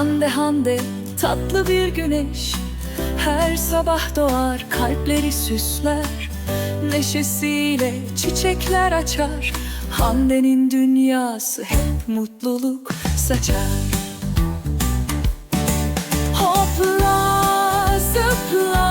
Hande Hande tatlı bir güneş. Her sabah doğar kalpleri süsler. Neşesiyle çiçekler açar. Hande'nin dünyası hep mutluluk saçar. Hopla zıpla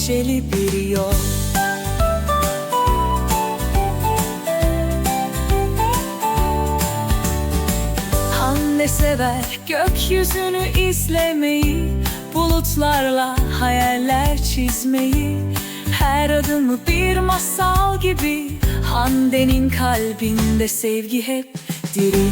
neşeli bir yol. Hanne sever gökyüzünü izlemeyi Bulutlarla hayaller çizmeyi. Her adımı bir masal gibi Hande'nin kalbinde sevgi hep diri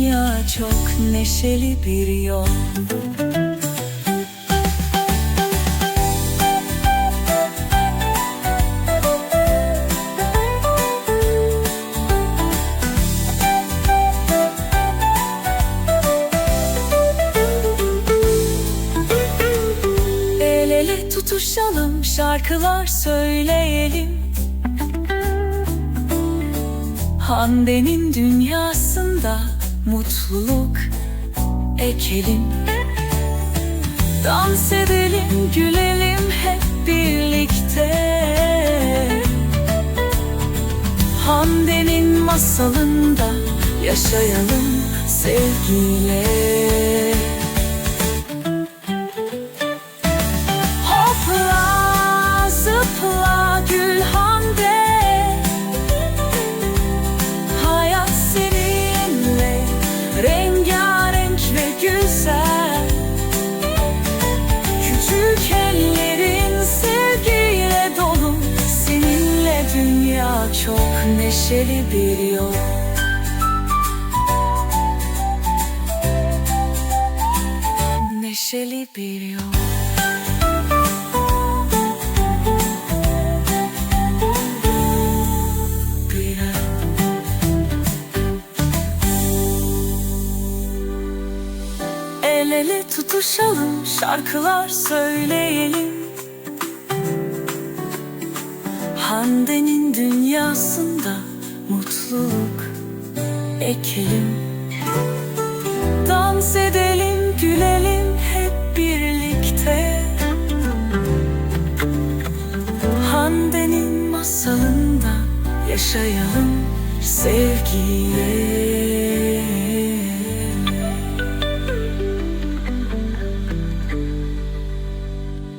dünya çok neşeli bir yol. El ele tutuşalım, şarkılar söyleyelim. Hande'nin dünyasında mutluluk ekelim. Dans edelim, gülelim hep birlikte. Hande'nin masalında yaşayalım sevgiyle çok neşeli bir yol. Neşeli bir yol. El ele tutuşalım, şarkılar söyleyelim. Hande'nin dünyasında mutluluk ekelim. Dans edelim, gülelim hep birlikte. Hande'nin masalında yaşayalım sevgiyle